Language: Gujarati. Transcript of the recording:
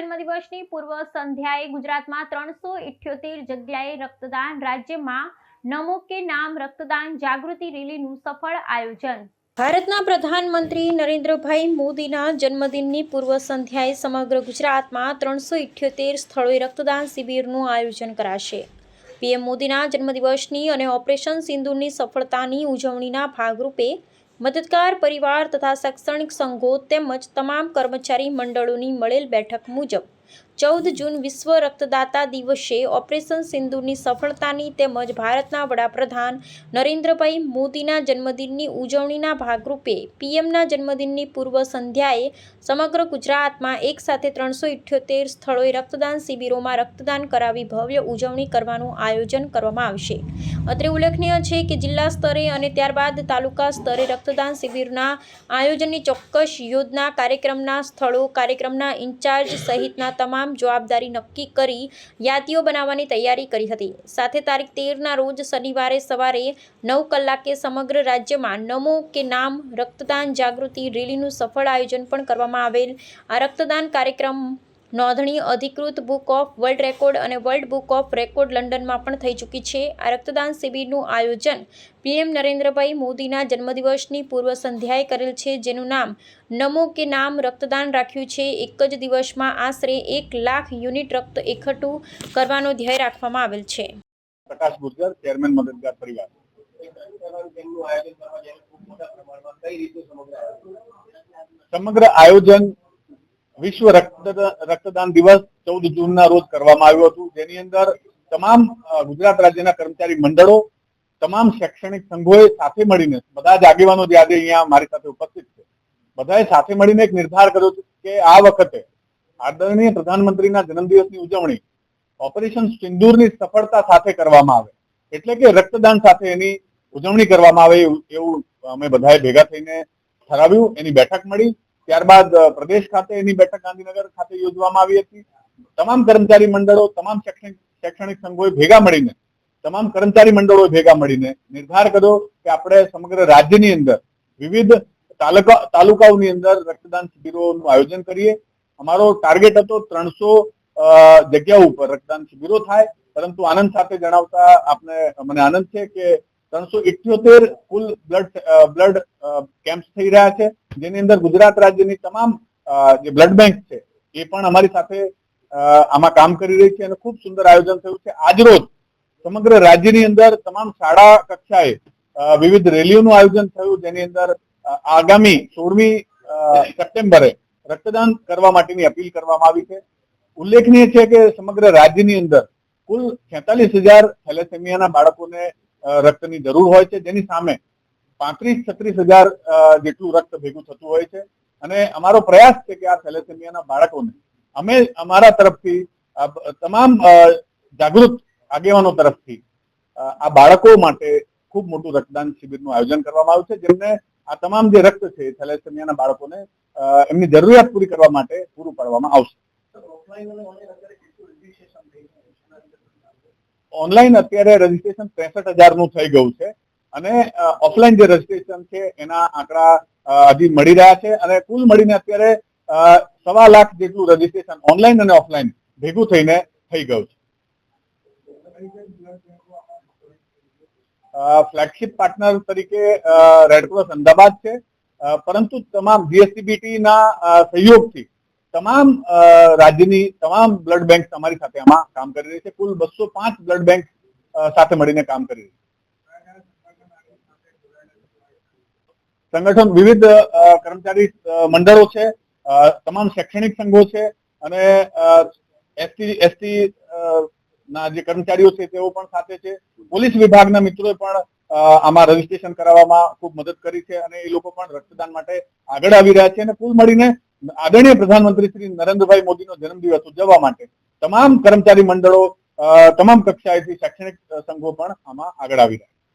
જન્મદિવસની પૂર્વ સંધ્યાએ ગુજરાતમાં ત્રણસો ઇઠ્યોતેર જગ્યાએ રક્તદાન રાજ્યમાં નમો કે નામ રક્તદાન જાગૃતિ રેલીનું સફળ આયોજન. ભારતના પ્રધાનમંત્રી નરેન્દ્રભાઈ મોદીના જન્મદિનની પૂર્વ સંધ્યાએ સમગ્ર ગુજરાતમાં ત્રણસો ઇઠ્યોતેર સ્થળોએ રક્તદાન શિબિરનું આયોજન કરાશે. પીએમ મોદીના જન્મદિવસની અને ઓપરેશન સિંધુની સફળતાની ઉજવણીના ભાગરૂપે મદદગાર પરિવાર તથા શૈક્ષણિક સંઘો તેમજ તમામ કર્મચારી મંડળોની મળેલ બેઠક મુજબ ચૌદ જૂન વિશ્વ રક્તદાતા દિવસે ઓપરેશન સિંદૂરની સફળતાની તેમજ ભારતના વડાપ્રધાન નરેન્દ્રભાઈ મોદીના જન્મદિનની ઉજવણીના ભાગરૂપે પીએમના જન્મદિનની પૂર્વ સંધ્યાએ સમગ્ર ગુજરાતમાં એક સાથે ત્રણસો ઇઠ્યોતેર સ્થળોએ રક્તદાન શિબિરોમાં રક્તદાન કરાવી ભવ્ય ઉજવણી કરવાનું આયોજન કરવામાં આવશે. અત્રે ઉલ્લેખનીય છે કે જિલ્લા સ્તરે અને ત્યારબાદ તાલુકા સ્તરે રક્તદાન શિબિરના આયોજનની ચોક્કસ યોજના કાર્યક્રમના સ્થળો, કાર્યક્રમના ઇન્ચાર્જ સહિતના તમામ જવાબદારી નક્કી કરી યાદીઓ બનાવવાની તૈયારી કરી હતી. સાથે તારીખ તેરના રોજ શનિવારે સવારે નવ કલાકે સમગ્ર રાજ્યમાં નમો કે નામ રક્તદાન જાગૃતિ રેલીનું સફળ આયોજન પણ કરવામાં આવેલ. આ રક્તદાન કાર્યક્રમ નોંધણી અધિકૃત બુક ઓફ વર્લ્ડ રેકોર્ડ અને વર્લ્ડ બુક ઓફ રેકોર્ડ લંડનમાં પણ થઈ ચૂકી છે. આ રક્તદાન શિબિરનું આયોજન પીએમ નરેન્દ્રભાઈ મોદીના જન્મદિવસની પૂર્વ સંધ્યાએ કરેલ છે, જેનું નામ નમો કે નામ રક્તદાન રાખ્યું છે. એક જ દિવસમાં આશરે એક લાખ યુનિટ રક્ત એકઠું કરવાનો ધ્યેય રાખવામાં આવેલ છે. સમગ્ર આયોજન વિશ્વ રક્ત- રક્તદાન દિવસ ચૌદ જૂનના રોજ કરવામાં આવ્યું હતું. જેની અંદર તમામ ગુજરાત રાજ્યના કર્મચારી મંડળો, તમામ શૈક્ષણિક સંઘોએ સાથે મળીને, બધા જ આગેવાનો જે આજે અહીંયા મારી સાથે ઉપસ્થિત છે, બધાએ સાથે મળીને એક નિર્ધાર કર્યો છે કે આ વખતે આદરણીય પ્રધાનમંત્રીના જન્મદિવસની ઉજવણી ઓપરેશન સિંદૂરની સફળતા સાથે કરવામાં આવે, એટલે કે રક્તદાન સાથે એની ઉજવણી કરવામાં આવે એવું અમે બધાએ ભેગા થઈને ઠરાવ્યું. એની બેઠક મળી. ત્યારબાદ પ્રદેશ ખાતે એની બેઠક ગાંધીનગર ખાતે યોજવામાં આવી હતી. તમામ કર્મચારી મંડળો, તમામ શૈક્ષણિક સંઘોએ ભેગા મળીને, તમામ કર્મચારી મંડળોએ ભેગા મળીને નિર્ધાર કર્યો કે આપણે સમગ્ર રાજ્યની અંદર વિવિધ તાલુકા, તાલુકાઓની અંદર રક્તદાન શિબિરોનું આયોજન કરીએ. અમારો ટાર્ગેટ હતો ત્રણસો જગ્યા ઉપર રક્તદાન શિબિરો થાય. પરંતુ આનંદ સાથે જણાવતા આપને, મને આનંદ છે કે ત્રણસો ઇઠ્યોતેર કુલ બ્લડ બ્લડ કેમ્પ થઈ રહ્યા છે. જેની અંદર ગુજરાત રાજ્યની તમામ જે બ્લડ બેંક છે, એ પણ અમારી સાથે આમાં કામ કરી રહી છે અને ખૂબ સુંદર આયોજન થયું છે. આજરોજ સમગ્ર રાજ્યની અંદર તમામ શાળા કક્ષાએ વિવિધ રેલીઓનું આયોજન થયું, જેની અંદર આગામી સોળમી સપ્ટેમ્બરે રક્તદાન કરવા માટેની અપીલ કરવામાં આવી છે. ઉલ્લેખનીય છે કે સમગ્ર રાજ્યની અંદર કુલ છેતાલીસ હજાર થેલેસેમિયાના બાળકોને રક્તની જરૂર હોય છે. જેની સામે પાંત્રીસ છત્રીસ હજાર જેટલું રક્ત ભેગું થતું હોય છે. અને અમારો પ્રયાસ છે કે આ થેલેસેમિયાના બાળકોને અમે અમારા તરફથી તમામ જાગૃત આગેવાનો તરફથી આ બાળકો માટે ખૂબ મોટું રક્તદાન શિબિરનું આયોજન કરવામાં આવ્યું છે. જેમને આ તમામ જે રક્ત છે થેલેસેમિયાના બાળકોને એમની જરૂરિયાત પૂરી કરવા માટે પૂરું પાડવામાં આવશે. ઓનલાઈન અત્યારે રજીસ્ટ્રેશન ત્રેસઠ હજારનું થઈ ગયું છે. અને ઓફલાઈન જે રજીસ્ટ્રેશન છે, એના આંકડા હજી મળી રહ્યા છે. અને કુલ મળીને અત્યારે સવા લાખ જેટલું રજીસ્ટ્રેશન ઓનલાઈન અને ઓફલાઈન ભેગું થઈને થઈ ગયું છે. ફ્લેગશિપ પાર્ટનર તરીકે રેડક્રોસ અમદાવાદ છે. પરંતુ તમામ જીએસટીબીટી ના સહયોગથી તમામ રાજ્યની તમામ બ્લડ બેંક અમારી સાથે આમાં કામ કરી રહી છે. કુલ બસો પાંચ બ્લડ બેંક સાથે મળીને કામ કરી રહી છે. સંગઠન વિવિધ કર્મચારી મંડળો છે તમામ શૈક્ષણિક સંઘો છે અને એસટી એસટી ના જે કર્મચારીઓ છે તેઓ પણ સાથે છે. પોલીસ વિભાગના મિત્રોએ પણ આમાં રજીસ્ટ્રેશન કરાવવામાં ખૂબ મદદ કરી છે અને એ લોકો પણ રક્તદાન માટે આગળ આવી રહ્યા છે અને કુલ મળીને આદરણીય પ્રધાનમંત્રી શ્રી નરેન્દ્રભાઈ મોદીનો જન્મદિવસ ઉજવવા માટે તમામ કર્મચારી મંડળો તમામ કક્ષાએથી શૈક્ષણિક સંઘો પણ આમાં આગળ આવી રહ્યા છે.